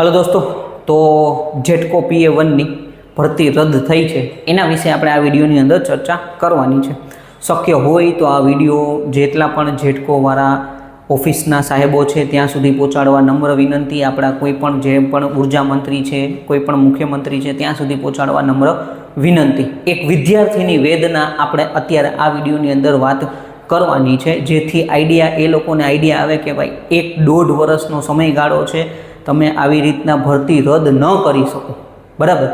Hello દોસ્તો, તો જેટકો પીએ વનની ભરતી રદ થઈ છે. એના વિશે આપણે આ વિડીયોની અંદર ચર્ચા કરવાની છે. શક્ય હોય તો આ વીડિયો જેટલા પણ જેટકોવાળા ઓફિસના સાહેબો છે, ત્યાં સુધી પહોંચાડવા નમ્ર વિનંતી. આપણા કોઈ પણ જે પણ ઊર્જા મંત્રી છે, કોઈ પણ મુખ્યમંત્રી છે, ત્યાં સુધી પહોંચાડવા નમ્ર વિનંતી. એક વિદ્યાર્થીની વેદના આપણે અત્યારે આ વિડીયોની અંદર વાત કરવાની છે, જેથી આઈડિયા, એ લોકોને આઈડિયા આવે કે ભાઈ, એક દોઢ વર્ષનો સમયગાળો છે. તમે આવી રીતના ભરતી રદ ન કરી શકો. બરાબર?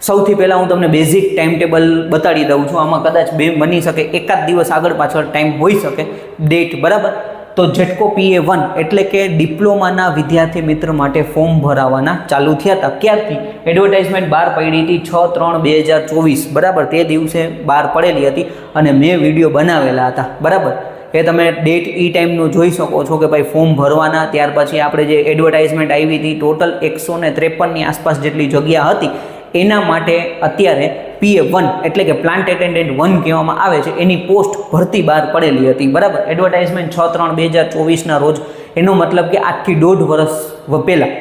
સૌથી પહેલાં હું તમને બેઝિક ટાઈમ ટેબલ બતાડી દઉં છું. આમાં કદાચ બે બની શકે, એકાદ દિવસ આગળ પાછળ ટાઈમ હોઈ શકે. ડેટ બરાબર? તો જેટકો પીએ વન એટલે કે ડિપ્લોમાના વિદ્યાર્થી મિત્ર માટે ફોર્મ ભરાવાના ચાલુ થયા હતા. ક્યારથી? એડવર્ટાઇઝમેન્ટ બહાર પડી હતી છ ત્રણ બે હજાર ચોવીસ, બરાબર? તે દિવસે બહાર પડેલી હતી અને મેં વીડિયો બનાવેલા હતા. બરાબર? એ તમે ડેટ ઈ ટાઈમનું જોઈ શકો છો કે ભાઈ ફોર્મ ભરવાના, ત્યાર પછી આપણે જે એડવર્ટાઇઝમેન્ટ આવી હતી ટોટલ એકસો ને ત્રેપનની આસપાસ જેટલી જગ્યા હતી, એના માટે અત્યારે પીએ વન એટલે કે પ્લાન્ટ એટેન્ડન્ટ વન કહેવામાં આવે છે, એની પોસ્ટ ભરતી બહાર પડેલી હતી. બરાબર? એડવર્ટાઇઝમેન્ટ છ ત્રણ બે હજાર ચોવીસના રોજ. એનો મતલબ કે આજથી દોઢ વર્ષ પહેલાં.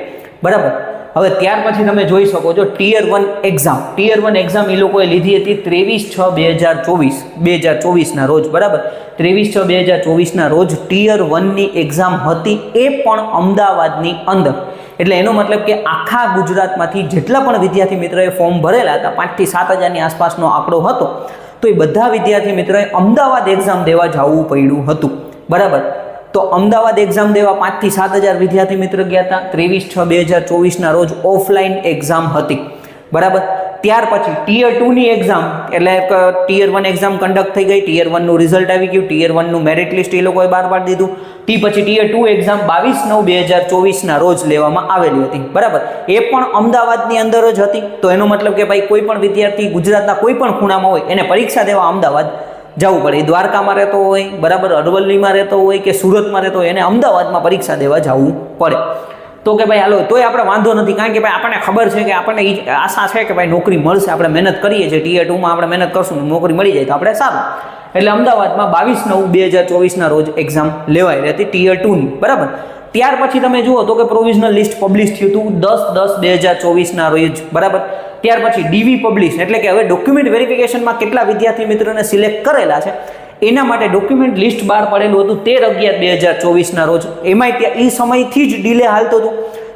બરાબર? હવે ત્યાર પછી તમે જોઈ શકો છો tier one exam tier one exam એ લોકોએ લીધી હતી ત્રેવીસ છ બે હજાર ચોવીસ. બે હજાર ચોવીસના રોજ, બરાબર? ત્રેવીસ છ બે હજાર ચોવીસના રોજ ટીયર વનની એક્ઝામ હતી એ પણ અમદાવાદની અંદર. એટલે એનો મતલબ કે આખા ગુજરાતમાંથી જેટલા પણ વિદ્યાર્થી મિત્રોએ ફોર્મ ભરેલા હતા પાંચથી સાત હજારની આસપાસનો આંકડો હતો, તો એ બધા વિદ્યાર્થી મિત્રોએ અમદાવાદ એક્ઝામ દેવા જવું પડ્યું હતું. બરાબર? તો અમદાવાદ એક્ઝામ દેવા પાંચથી સાત હજાર વિદ્યાર્થી મિત્ર ગયા હતા. ત્રેવીસ છ બે હજાર ચોવીસના રોજ ઓફલાઈન એક્ઝામ હતી. બરાબર? ત્યાર પછી ટીયર ટુની એક્ઝામ એટલે ટીયર વન એક્ઝામ કન્ડક્ટ થઈ ગઈ. ટીયર વનનું રિઝલ્ટ આવી ગયું. ટીયર વનનું મેરિટ લિસ્ટ એ લોકોએ બહાર પાડી દીધું. તે પછી ટીયર ટુ એક્ઝામ બાવીસ નવ બે હજાર ચોવીસના રોજ લેવામાં આવેલી હતી. બરાબર? એ પણ અમદાવાદની અંદર જ હતી. તો એનો મતલબ કે ભાઈ કોઈ પણ વિદ્યાર્થી ગુજરાતના કોઈ પણ ખૂણામાં હોય, એને પરીક્ષા દેવા અમદાવાદ જવું પડે. એ દ્વારકામાં રહેતો હોય, બરાબર અરવલ્લીમાં રહેતો હોય કે સુરતમાં રહેતો હોય, એને અમદાવાદમાં પરીક્ષા દેવા જવું પડે. તો કે ભાઈ, હાલો, તોય આપણે વાંધો નથી. કારણ કે ભાઈ, આપણને ખબર છે કે આપણને આશા છે કે ભાઈ નોકરી મળશે, આપણે મહેનત કરીએ છીએ. ટીએ ટુમાં આપણે મહેનત કરશું નોકરી મળી જાય તો આપણે સારું. એટલે અમદાવાદમાં બાવીસ નવ બે હજાર ચોવીસના રોજ એક્ઝામ લેવાઈ રહેતી ટીયર ટુની બરાબર? ત્યાર પછી તમે જુઓ તો કે પ્રોવિઝનલ લિસ્ટ પબ્લિશ થયું હતું દસ દસ બે હજાર ચોવીસના રોજ. બરાબર? ત્યાર પછી ડીવી પબ્લિશ એટલે કે હવે ડોક્યુમેન્ટ વેરિફિકેશનમાં કેટલા વિદ્યાર્થી મિત્રોને સિલેક્ટ કરેલા છે, એના માટે ડોક્યુમેન્ટ લિસ્ટ બહાર પડેલું હતું તેર અગિયાર બે હજાર ચોવીસના રોજ. એમાંય ત્યાં એ સમયથી જ ડિલે હાલતું હતું.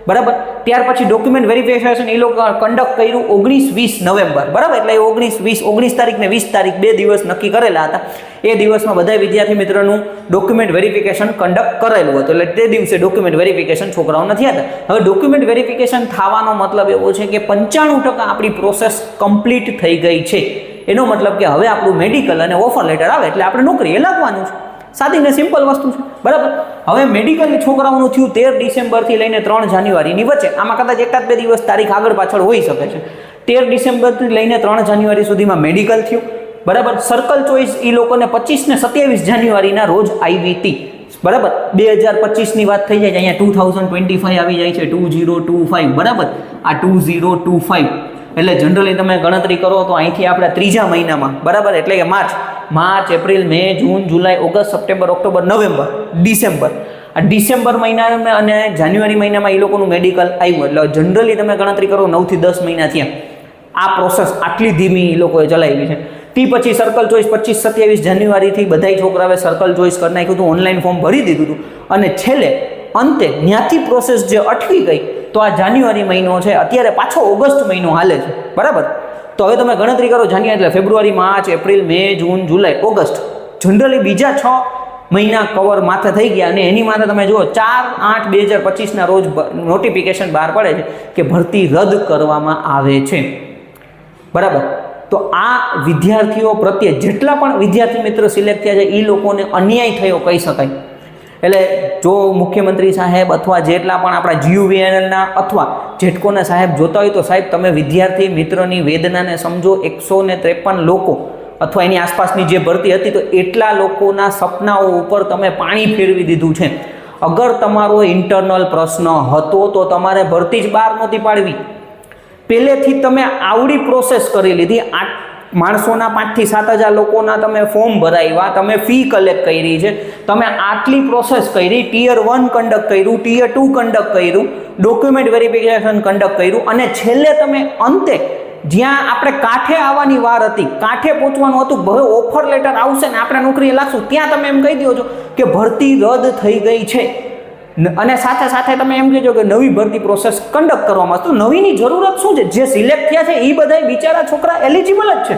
બરાબર? ત્યાર પછી ડોક્યુમેન્ટ વેરિફિકેશન એ લોકો કન્ડક્ટ કર્યું ઓગણીસ વીસ નવેમ્બર. બરાબર? એટલે ઓગણીસ વીસ, ઓગણીસ તારીખ ને વીસ તારીખ બે દિવસ નક્કી કરેલા હતા. એ દિવસમાં બધા વિદ્યાર્થી મિત્રોનું ડોક્યુમેન્ટ વેરિફિકેશન કન્ડક્ટ કરેલું હતું. એટલે તે દિવસે ડોક્યુમેન્ટ વેરિફિકેશન છોકરાઓ નથી હતા હવે ડોક્યુમેન્ટ વેરિફિકેશન થવાનો મતલબ એવો છે કે પંચાણું ટકા આપણી પ્રોસેસ કમ્પ્લીટ થઈ ગઈ છે. એનો મતલબ કે હવે આપણું મેડિકલ અને ઓફર લેટર આવે એટલે આપણે નોકરીએ લાગવાનું છે. સાદી ને સિમ્પલ વસ્તુ છે. બરાબર? હવે મેડિકલ છોકરાઓનું થયું તેર ડિસેમ્બરથી લઈને ત્રણ જાન્યુઆરીની વચ્ચે. આમાં કદાચ એકાદ બે દિવસ તારીખ આગળ પાછળ હોઈ શકે છે. તેર ડિસેમ્બરથી લઈને ત્રણ જાન્યુઆરી સુધીમાં મેડિકલ થયું. બરાબર? સર્કલ ચોઈસ એ લોકોને પચીસ ને સત્યાવીસ જાન્યુઆરીના રોજ આવી હતી બરાબર? બે હજાર પચીસની વાત થઈ જાય છે અહીંયા ટુ થાઉઝન્ડ ટ્વેન્ટી ફાઈવ આવી જાય છે ટુ ઝીરો ટુ ફાઈવ બરાબર? આ ટુ ઝીરો ટુ ફાઈવ એટલે જનરલી તમે ગણતરી કરો તો અહીંથી આપણે ત્રીજા મહિનામાં, બરાબર? એટલે કે March. March, April, May, June, July, August, September, October, November, December. આ ડિસેમ્બર મહિનામાં અને જાન્યુઆરી મહિનામાં એ લોકોનું મેડિકલ આવ્યું. એટલે જનરલી તમે ગણતરી કરો નવથી દસ મહિના થયા. આ પ્રોસેસ આટલી ધીમી એ લોકોએ ચલાવી છે. તે પછી સર્કલ ચોઈસ પચીસ, સત્યાવીસ જાન્યુઆરીથી બધાય છોકરાઓએ સર્કલ ચોઈસ કરી નાખ્યું હતું ઓનલાઈન ફોર્મ ભરી દીધું હતું. અને છેલ્લે અંતે ત્યાંથી પ્રોસેસ જે અટકી ગઈ તો આ જાન્યુઆરી મહિનો છે, અત્યારે પાછો ઓગસ્ટ મહિનો હાલે છે. બરાબર? તો હવે તમે ગણતરી કરો જાન્યુઆરી એટલે February, March, April, May, June, July, August. Generally બીજા છ મહિના કવર માથે થઈ ગયા અને એની માથે તમે જુઓ, ચાર આઠ બે હજાર પચીસના રોજ નોટિફિકેશન બહાર પડે છે કે ભરતી રદ કરવામાં આવે છે. બરાબર? તો આ વિદ્યાર્થીઓ પ્રત્યે જેટલા પણ વિદ્યાર્થી મિત્રો સિલેક્ટ થયા છે એ લોકોને અન્યાય થયો કહી શકાય. એટલે જો મુખ્યમંત્રી સાહેબ અથવા જેટલા પણ આપણા જીયુવીએનએલના અથવા જેટકોના સાહેબ જોતા હોય તો સાહેબ તમે વિદ્યાર્થી મિત્રની વેદનાને સમજો. એકસો ને ત્રેપન લોકો અથવા એની આસપાસની જે ભરતી હતી તો એટલા લોકોના સપનાઓ ઉપર તમે પાણી ફેરવી દીધું છે. અગર તમારો ઇન્ટરનલ પ્રશ્ન હતો તો તમારે ભરતી જ બહાર નહોતી પાડવી. પહેલેથી તમે આવડી પ્રોસેસ કરી લીધી. આ માણસોના પાંચથી સાત હજાર લોકોના તમે ફોર્મ ભરાવ્યા, તમે ફી કલેક્ટ કરી છે, તમે આટલી પ્રોસેસ કરી ટીયર વન કન્ડક્ટ કર્યું ટીયર ટુ કન્ડક્ટ કર્યું ડોક્યુમેન્ટ વેરિફિકેશન કન્ડક્ટ કર્યું, અને છેલ્લે તમે અંતે જ્યાં આપણે કાંઠે આવવાની વાર હતી, કાંઠે પહોંચવાનું હતું, હવે ઓફર લેટર આવશે ને આપણે નોકરીએ લાગશું, ત્યાં તમે એમ કહી દો છો કે ભરતી રદ થઈ ગઈ છે. અને સાથે સાથે તમે એમ કહેજો કે નવી ભરતી પ્રોસેસ કન્ડક્ટ કરવામાં. તો નવીની જરૂરત શું છે? જે સિલેક્ટ થયા છે એ બધા બિચારા છોકરા એલિજિબલ જ છે.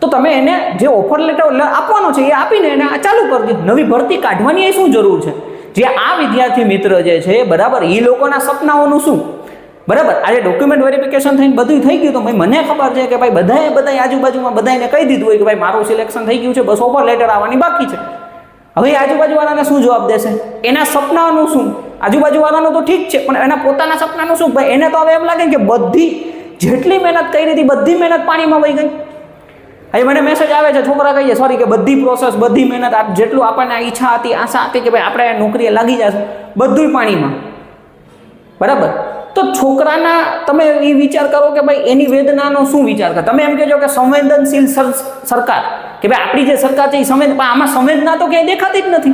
તો તમે એને જે ઓફર લેટર આપવાનો છે, એ આપીને એને ચાલુ કરી દો. નવી ભરતી કાઢવાની એ શું જરૂર છે? જે આ વિદ્યાર્થી મિત્ર જે છે, બરાબર એ લોકોના સપનાઓનું શું? બરાબર, આજે ડોક્યુમેન્ટ વેરિફિકેશન થઈને બધું થઈ ગયું તો ભાઈ મને ખબર છે કે ભાઈ બધાએ બધા આજુબાજુમાં બધાને કહી દીધું હોય કે ભાઈ મારું સિલેક્શન થઈ ગયું છે, બસ ઓફર લેટર આવવાની બાકી છે. હવે આજુબાજુવાળાને શું જવાબ દેશે? એના સપનાનું શું? આજુબાજુવાળાનું તો ઠીક છે, પણ એના પોતાના સપનાનું શું? ભાઈ, એને તો હવે એમ લાગે કે બધી, જેટલી મહેનત કરી હતી, બધી મહેનત પાણીમાં વહી ગઈ. હવે મને મેસેજ આવે છે, છોકરા કહીએ સોરી કે બધી પ્રોસેસ બધી મહેનત આપ જેટલું આપણને ઈચ્છા હતી, આશા હતી કે ભાઈ, આપણે નોકરીએ લાગી જશે. બધુંય પાણીમાં. બરાબર? તો છોકરાના તમે એ વિચાર કરો કે ભાઈ એની વેદનાનો શું વિચાર કરો? તમે એમ કહેજો કે સંવેદનશીલ સર- સરકાર. કે ભાઈ આપણી જે સરકાર છે એ સંવેદ, પણ આમાં સંવેદના તો ક્યાંય દેખાતી જ નથી.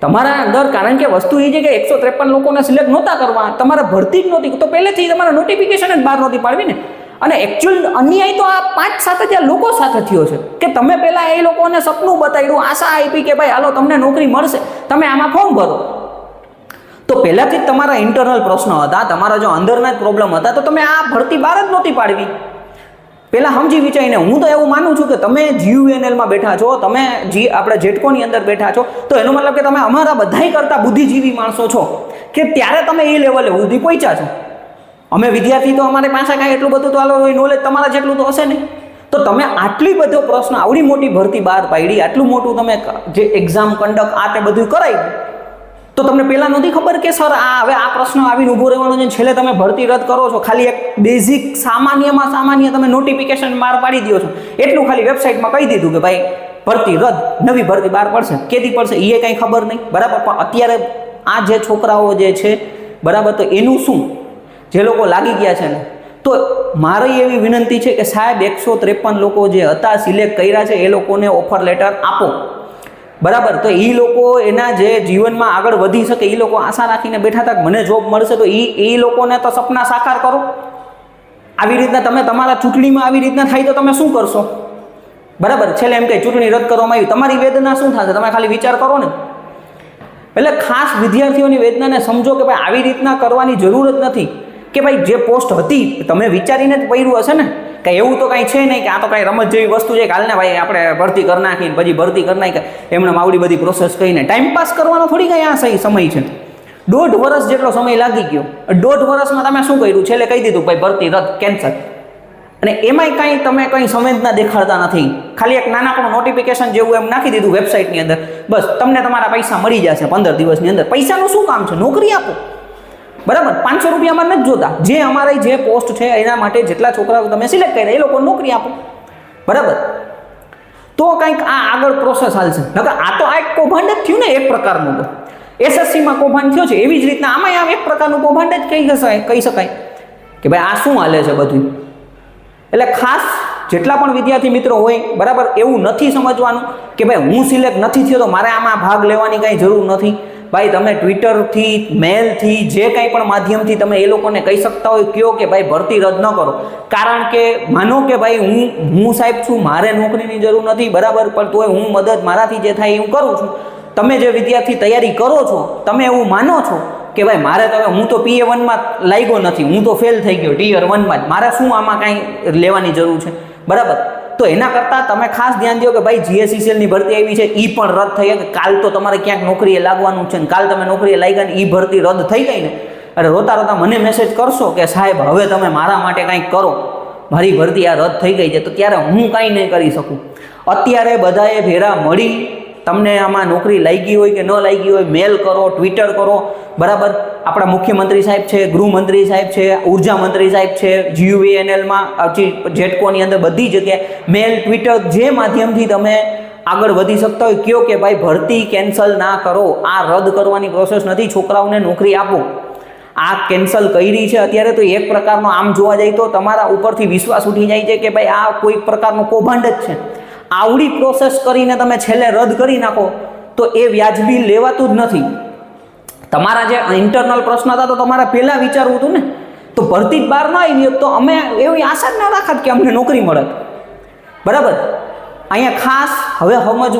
તમારા અંદર, કારણ કે વસ્તુ એ છે કે એકસો ત્રેપન લોકોને સિલેક્ટ નહોતા કરવા. તમારે ભરતી જ નહોતી. તો પહેલેથી તમારે નોટિફિકેશન જ બહાર નહોતી પાડવી ને. અને એકચ્યુઅલ અન્યાય તો આ પાંચ સાત હજાર લોકો સાથે થયો છે. કે તમે પહેલાં એ લોકોને સપનું બતાવ્યું, આશા આપી કે ભાઈ, હાલો, તમને નોકરી મળશે. તમે આમાં ફોર્મ ભરો. તો પહેલાંથી જ તમારા ઇન્ટરનલ પ્રશ્નો હતા, તમારા જો અંદરના જ પ્રોબ્લેમ હતા, તો તમે આ ભરતી બહાર જ નહોતી પાડવી. પહેલાં સમજી વિચારીને, હું તો એવું માનું છું કે તમે જીયુએનએલમાં બેઠા છો, તમે જી આપણે જેટકોની અંદર બેઠા છો, તો એનો મતલબ કે તમે અમારા બધાય કરતાં બુદ્ધિજીવી માણસો છો, કે ત્યારે તમે એ લેવલે સુધી પહોંચ્યા છો. અમે વિદ્યાર્થી તો અમારે પાસે કાંઈ એટલું બધું તો આલો નોલેજ તમારા જેટલું તો હશે નહીં. તો તમે આટલી બધો પ્રશ્ન, આવડી મોટી ભરતી બહાર પાડી, આટલું મોટું તમે જે એક્ઝામ કંડક્ટ આ તે બધું કરાવ્યું તો તમને પહેલાં નહોતી ખબર કે સર, આ હવે આ પ્રશ્ન આવીને ઊભો રહેવાનો છે છેલ્લે તમે ભરતી રદ કરો છો? ખાલી એક બેઝિક સામાન્યમાં સામાન્ય તમે નોટિફિકેશન બહાર પાડી દો છો. એટલું ખાલી વેબસાઇટમાં કહી દીધું કે ભાઈ, ભરતી રદ, નવી ભરતી બહાર પડશે. કેદી પડશે? એ કંઈ ખબર નહીં. બરાબર? પણ અત્યારે આ જે છોકરાઓ જે છે, બરાબર? તો એનું શું? જે લોકો લાગી ગયા છે ને? તો મારી એવી વિનંતી છે કે સાહેબ, એકસો ત્રેપન લોકો જે હતા સિલેક્ટ કર્યા છે, એ લોકોને ઓફર લેટર આપો. બરાબર? તો એ લોકો એના જે જીવનમાં આગળ વધી શકે એ લોકો આશા રાખીને બેઠા હતા મને જોબ મળશે, તો એ એ લોકોને તો સપના સાકાર કરો. આવી રીતના તમે તમારા ચૂંટણીમાં આવી રીતના થાય તો તમે શું કરશો? બરાબર? છેલ્લે એમ કે ચૂંટણી રદ કરવામાં આવી. તમારી વેદના શું થશે? તમે ખાલી વિચાર કરો ને. એટલે ખાસ વિદ્યાર્થીઓની વેદનાને સમજો કે ભાઈ, આવી રીતના કરવાની જરૂર જ નથી. કે ભાઈ, જે પોસ્ટ હતી, તમે વિચારીને જ પડ્યું હશે ને. કે એવું તો કાંઈ છે નહીં કે આ તો કાંઈ રમત જેવી વસ્તુ છે કે હાલને ભાઈ આપણે ભરતી કરી નાખી પછી ભરતી કરી નાખી, એમણે આવડી બધી પ્રોસેસ કરીને ટાઈમ પાસ કરવાનો થોડી કાંઈ આ સહી સમય છે. દોઢ વર્ષ જેટલો સમય લાગી ગયો. દોઢ વર્ષમાં તમે શું કર્યું? છેલ્લે કહી દીધું ભાઈ ભરતી રદ કેન્સલ અને એમાંય કાંઈ તમે કંઈ સંવેદના દેખાડતા નથી. ખાલી એક નાનકડું નોટિફિકેશન જેવું એમ નાખી દીધું વેબસાઇટની અંદર. બસ, તમને તમારા પૈસા મળી જશે પંદર દિવસની અંદર. પૈસાનું શું કામ છે? નોકરી આપો. બરાબર? પાંચસો રૂપિયામાં નથી જોતા. જે અમારી જે પોસ્ટ છે, એના માટે જેટલા છોકરાઓ તમે સિલેક્ટ કર્યા, એ લોકો નોકરી આપો. બરાબર? તો કંઈક આ આગળ પ્રોસેસ હાલશે. નકર આ તો આ એક કૌભાંડ જ થયું ને એક પ્રકારનું તો. એસએસસીમાં કૌભાંડ થયો છે, એવી જ રીતના આમાં આમ એક પ્રકારનું કૌભાંડ જ કહી શકાય કહી શકાય. કે ભાઈ આ શું હાલે છે બધું? એટલે ખાસ જેટલા પણ વિદ્યાર્થી મિત્રો હોય, બરાબર, એવું નથી સમજવાનું કે ભાઈ હું સિલેક્ટ નથી થયો તો મારે આમાં ભાગ લેવાની કાંઈ જરૂર નથી. ભાઈ, તમે ટ્વિટરથી મેલથી જે કાંઈ પણ માધ્યમથી તમે એ લોકોને કહી શકતા હોય, કયો કે ભાઈ, ભરતી રદ ન કરો. કારણ કે, માનો કે ભાઈ, હું હું સાહેબ છું, મારે નોકરીની જરૂર નથી, બરાબર, પણ તોય હું મદદ મારાથી જે થાય હું કરું છું. તમે જે વિદ્યાર્થી તૈયારી કરો છો, તમે એવું માનો છો કે ભાઈ, મારે તો હું તો પીએ વનમાં લાગ્યો નથી, હું તો ફેલ થઈ ગયો ટીયર વનમાં જ. મારે શું આમાં કાંઈ લેવાની જરૂર છે? બરાબર. તો એના કરતાં તમે ખાસ ધ્યાન દો કે ભાઈ જીએસસીસીએલની ભરતી આવી છે એ પણ રદ થઈ કે કાલ તો તમારે ક્યાંક નોકરીએ લાગવાનું છે ને કાલ તમે નોકરીએ લાગ્યા ને એ ભરતી રદ થઈ ગઈ ને. અરે રોતા રોતા મને મેસેજ કરશો કે સાહેબ, હવે તમે મારા માટે કાંઈક કરો. મારી ભરતી આ રદ થઈ ગઈ છે, તો ત્યારે હું કાંઈ નહીં કરી શકું. અત્યારે બધાએ ભેરા મળી તમને આમાં નોકરી લાગી હોય કે ન લાગી હોય, મેલ કરો, ટ્વિટર કરો. બરાબર? આપણા મુખ્યમંત્રી સાહેબ છે, ગૃહમંત્રી સાહેબ છે, ઊર્જા મંત્રી સાહેબ છે, જીયુવીએનએલમાં જેટકોની અંદર બધી જગ્યાએ મેલ, ટ્વિટર જે માધ્યમથી તમે આગળ વધી શકતા હોય, કયો કે ભાઈ ભરતી કેન્સલ ના કરો, આ રદ કરવાની પ્રોસેસ નથી, છોકરાઓને નોકરી આપો. આ કેન્સલ કરી છે, અત્યારે તો એક પ્રકારનો આમ જોવા જાય તો તમારા ઉપરથી વિશ્વાસ ઉઠી જાય છે કે ભાઈ આ કોઈ પ્રકારનો કૌભાંડ જ છે. આવડી પ્રોસેસ કરીને તમે છેલ્લે રદ કરી નાખો, તો એ વ્યાજબી લેવાતું જ નથી. તમારા જે ઇન્ટરનલ પ્રશ્ન હતા તો તમારે પહેલાં વિચારવું હતું ને? તો ભરતી જ બહાર ન આવી હોત તો અમે એવી આશા જ ના રાખત કે અમને નોકરી મળત. બરાબર? અહીંયા ખાસ હવે સમજ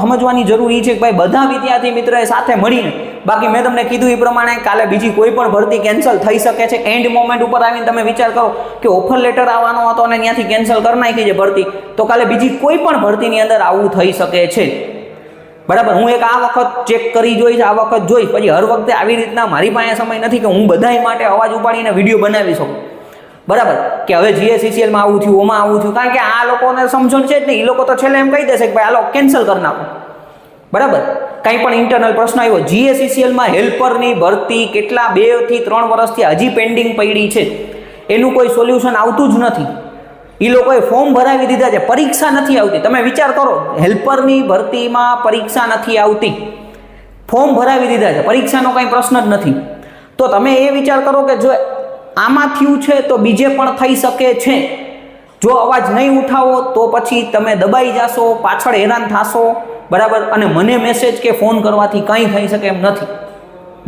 સમજવાની જરૂર છે કે ભાઈ બધા વિદ્યાર્થી મિત્રોએ સાથે મળીને, બાકી મેં તમને કીધું એ પ્રમાણે કાલે બીજી કોઈ પણ ભરતી કેન્સલ થઈ શકે છે. એન્ડ મોમેન્ટ ઉપર આવીને તમે વિચાર કરો કે ઓફર લેટર આવવાનો હતો અને ત્યાંથી કેન્સલ કરી નાખી છે ભરતી, તો કાલે બીજી કોઈ પણ ભરતીની અંદર આવું થઈ શકે છે. બરાબર? હું એક આ વખત ચેક કરી જોઈશ, આ વખત જોઈશ. પછી હર વખતે આવી રીતના મારી પાસે સમય નથી કે હું બધાય માટે અવાજ ઉપાડીને વીડિયો બનાવી શકું. બરાબર? કે હવે જીએસસીસીએલમાં આવું થયું, ઓમાં આવું થયું, કારણ કે આ લોકોને સમજણ છે જ નહીં. એ લોકો તો છેલ્લે એમ કહી દેશે કે ભાઈ આ લોકો કેન્સલ કરી નાખો. બરાબર? કંઈ પણ ઇન્ટરનલ પ્રશ્ન આવ્યો. જીએસસીસીએલમાં હેલ્પરની ભરતી કેટલા બેથી ત્રણ વર્ષથી હજી પેન્ડિંગ પડી છે. એનું કોઈ સોલ્યુશન આવતું જ નથી. એ લોકોએ ફોર્મ ભરાવી દીધા છે. પરીક્ષા નથી આવતી. તમે વિચાર કરો, હેલ્પરની ભરતીમાં પરીક્ષા નથી આવતી. ફોર્મ ભરાવી દીધા છે. પરીક્ષાનો કંઈ પ્રશ્ન જ નથી. તો તમે એ વિચાર કરો કે જો આમાં થયું છે તો બીજે પણ થઈ શકે છે. જો અવાજ નહીં ઉઠાવો તો પછી તમે દબાઈ જાશો, પાછળ હેરાન થશો, બરાબર? અને મને મેસેજ કે ફોન કરવાથી કંઈ થઈ શકે એમ નથી.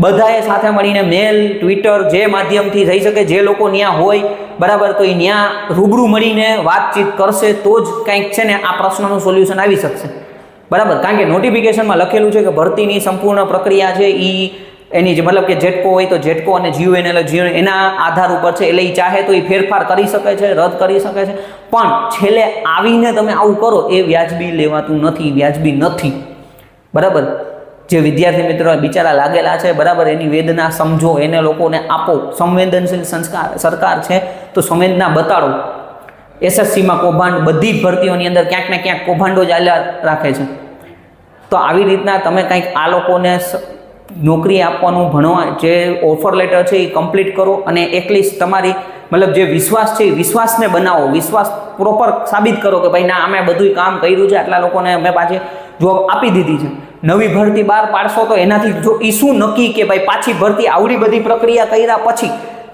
બધાએ સાથે મળીને મેલ ટ્વિટર જે માધ્યમથી થઈ શકે, જે લોકો ત્યાં હોય, બરાબર? તો એ ત્યાં રૂબરૂ મળીને વાતચીત કરશે તો જ કંઈક છે ને આ પ્રશ્નનું સોલ્યુશન આવી શકશે. બરાબર? કારણ કે નોટિફિકેશનમાં લખેલું છે કે ભરતીની સંપૂર્ણ પ્રક્રિયા છે એ એની જે મતલબ કે જેટકો હોય તો જેટકો અને જીયુએનએલ જીઓ એના આધાર ઉપર છે, એટલે એ ચાહે તો એ ફેરફાર કરી શકે છે, રદ કરી શકે છે. પણ છેલ્લે આવીને તમે આવું કરો, એ વ્યાજબી લેવાતું નથી વ્યાજબી નથી. બરાબર? જે વિદ્યાર્થી મિત્રો બિચારા લાગેલા છે, બરાબર? એની વેદના સમજો, એને લોકોને આપો. સંવેદનશીલ સંસ્કાર સરકાર છે, તો સંવેદના બતાડો. એસએસસીમાં કૌભાંડ, બધી જ ભરતીઓની અંદર ક્યાંક ને ક્યાંક કૌભાંડો જ રાખે છે. તો આવી રીતના તમે કંઈક આ લોકોને નોકરી આપવાનું ભણવા જે ઓફર લેટર છે એ કમ્પ્લીટ કરો અને એટલીસ્ટ તમારી મતલબ જે વિશ્વાસ છે એ વિશ્વાસને બનાવો. વિશ્વાસ પ્રોપર સાબિત કરો કે ભાઈ ના અમે બધું કામ કર્યું છે, આટલા લોકોને અમે પાછી જોબ આપી દીધી છે. નવી ભરતી બહાર પાડશો તો એનાથી જો એ શું નક્કી કે ભાઈ પાછી ભરતી આવડી બધી પ્રક્રિયા કર્યા પછી?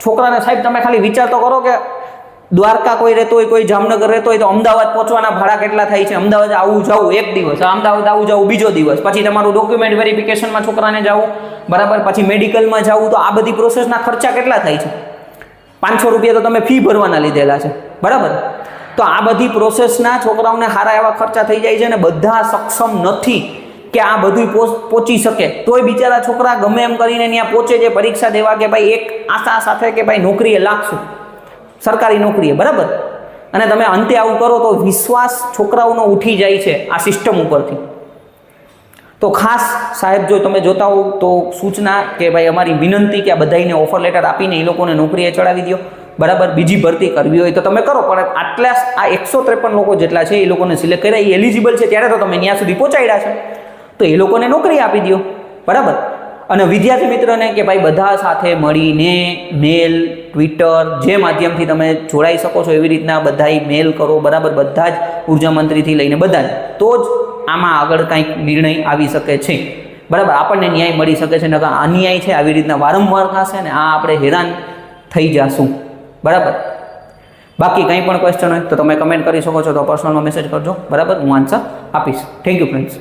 છોકરાને સાહેબ, તમે ખાલી વિચાર તો કરો કે દ્વારકા કોઈ રહેતો હોય, કોઈ જામનગર રહેતો હોય તો અમદાવાદ પહોંચવાના ભાડા કેટલા થાય છે? અમદાવાદ આવું જવું એક દિવસ અમદાવાદ આવું જવું બીજો દિવસ. પછી તમારું ડોક્યુમેન્ટ વેરિફિકેશનમાં છોકરાને જવું, બરાબર? પછી મેડિકલમાં જવું, તો આ બધી પ્રોસેસના ખર્ચા કેટલા થાય છે? પાંચસો રૂપિયા તો તમે ફી ભરવાના લીધેલા છે, બરાબર? તો આ બધી પ્રોસેસના છોકરાઓને સારા એવા ખર્ચા થઈ જાય છે અને બધા સક્ષમ નથી કે આ બધું પહોંચ- શકે. તોય બિચારા છોકરા ગમે એમ કરીને ત્યાં પહોંચે છે, પરીક્ષા દેવા કે ભાઈ એક આશા સાથે કે ભાઈ નોકરીએ લાગશું. સરકારી નોકરીએ, બરાબર? અને તમે અંતે આવું કરો તો વિશ્વાસ છોકરાઓનો ઉઠી જાય છે આ સિસ્ટમ ઉપરથી. તો ખાસ સાહેબ, જો તમે જોતા હોવ તો સૂચના કે ભાઈ અમારી વિનંતી કે આ બધાને ઓફર લેટર આપીને એ લોકોને નોકરીએ ચડાવી દો બરાબર? બીજી ભરતી કરવી હોય તો તમે કરો, પણ આટલા આ એકસો ત્રેપન લોકો જેટલા છે એ લોકોને સિલેક્ટ કર્યા, એ એલિજિબલ છે ત્યારે તો તમે ત્યાં સુધી પહોંચાડ્યા છે. તો એ લોકોને નોકરી આપી દો બરાબર? અને વિદ્યાર્થી મિત્રોને કે ભાઈ બધા સાથે મળીને મેલ, ટ્વિટર જે માધ્યમથી તમે જોડાઈ શકો છો એવી રીતના બધાય મેલ કરો, બરાબર? બધા જ ઊર્જા મંત્રીથી લઈને બધા જ તો જ આમાં આગળ કંઈક નિર્ણય આવી શકે છે. બરાબર? આપણને ન્યાય મળી શકે છે નકા અન્યાય છે આવી રીતના વારંવાર થશે ને આ આપણે હેરાન થઈ જશું. બરાબર? બાકી કંઈ પણ ક્વેશ્ચન હોય તો તમે કમેન્ટ કરી શકો છો, તો પર્સનલમાં મેસેજ કરજો. બરાબર? હું આન્સર આપીશ. Thank you friends